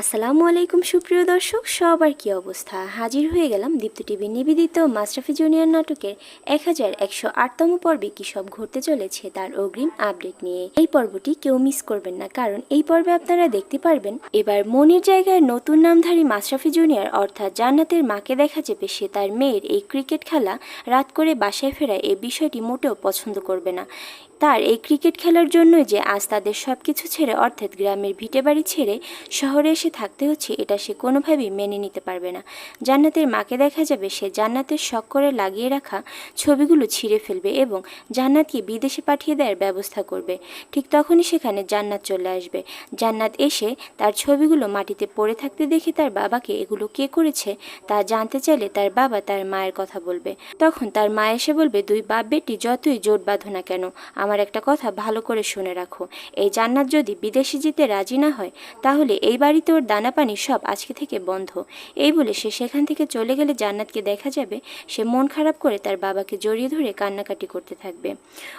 আসসালামু আলাইকুম সুপ্রিয় দর্শক, সবার কি অবস্থা? হাজির হয়ে গেলাম দীপ্ত টিভি নিবেদিত মাস্টাফি জুনিয়র নাটকের এক হাজার একশো আটতম পর্বে কী সব ঘটতে চলেছে তার অগ্রিম আপডেট নিয়ে। এই পর্বটি কেউ মিস করবেন না, কারণ এই পর্বে আপনারা দেখতে পারবেন, এবার মনির জায়গায় নতুন নামধারী মাশরাফি জুনিয়র অর্থাৎ জান্নাতের মাকে দেখা যাবে সে তার মেয়ের এই ক্রিকেট খেলা রাত করে বাসায় ফেরায় এই বিষয়টি মোটেও পছন্দ করবে না। তার এই ক্রিকেট খেলার জন্যই যে আজ তাদের সব কিছু ছেড়ে অর্থাৎ গ্রামের ভিটে বাড়ি ছেড়ে শহরে এসে থাকতে হচ্ছে, এটা সে কোনোভাবেই মেনে নিতে পারবে না। জান্নাতের মাকে দেখা যাবে, সে জান্নাতের শখ করে লাগিয়ে রাখা ছবিগুলো ছিঁড়ে ফেলবে এবং জান্নাতকে বিদেশে পাঠিয়ে দেওয়ার ব্যবস্থা করবে। ঠিক তখনই সেখানে জান্নাত চলে আসবে। জান্নাত এসে তার ছবিগুলো মাটিতে পড়ে থাকতে দেখে তার বাবাকে এগুলো কে করেছে তা জানতে চাইলে তার বাবা তার মায়ের কথা বলবে। তখন তার মা এসে বলবে, দুই বাপ বেটি যতই জোট বাঁধো না কেন আমার একটা কথা ভালো করে শুনে রাখো। এই জান্নাত যদি বিদেশে যেতে রাজি না হয়, তাহলে এই বাড়িতে ওর দানা পানি সব আজকে থেকে বন্ধ। এই বলে সে সেখান থেকে চলে গেলে জান্নাতকে দেখা যাবে। সে মন খারাপ করে তার বাবাকে জড়িয়ে ধরে কান্নাকাটি করতে থাকবে।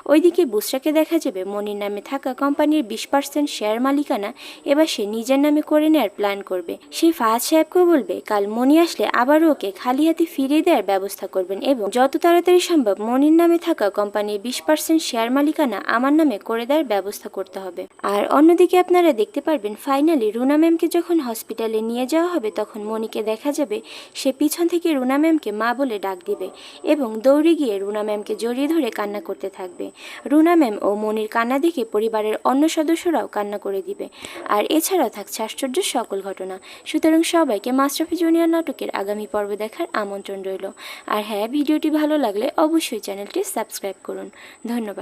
ওইদিকে বুসরাকে দেখা যাবে মনির নামে থাকা কোম্পানির বিশ পার্সেন্ট শেয়ার মালিকানা। এবার সে নিজের নামে করে নেওয়ার প্ল্যান করবে। সে ফাহাদ সাহেবকেও বলবে, কাল মনি আসলে আবারও ওকে খালি হাতে ফিরিয়ে দেওয়ার ব্যবস্থা করবেন। এবং যত তাড়াতাড়ি সম্ভব মনির নামে থাকা কোম্পানির বিশ পার্সেন্ট শেয়ার মালিকানা আমার নামে করে দেওয়ার ব্যবস্থা করতে হবে। আর অন্যদিকে আপনারা দেখতে পারবেন ফাইনালি রুনা ম্যামকে যখন হসপিটালে নিয়ে যাওয়া হবে, তখন মনিকে দেখা যাবে, সে পিছন থেকে রুনা ম্যামকে মা বলে ডাক দিবে এবং দৌড়ে গিয়ে রুনা ম্যামকে জড়িয়ে ধরে কান্না করতে থাকবে। রুনা ম্যাম ও মনির কান্না দেখে পরিবারের অন্য সদস্যরাও কান্না করে দিবে। আর এছাড়াও থাকছে আশ্চর্য সকল ঘটনা। সুতরাং সবাইকে মাস্টারফি জুনিয়র নাটকের আগামী পর্ব দেখার আমন্ত্রণ রইল। আর হ্যাঁ ভিডিওটি ভালো লাগলে অবশ্যই চ্যানেলটি সাবস্ক্রাইব করুন। ধন্যবাদ।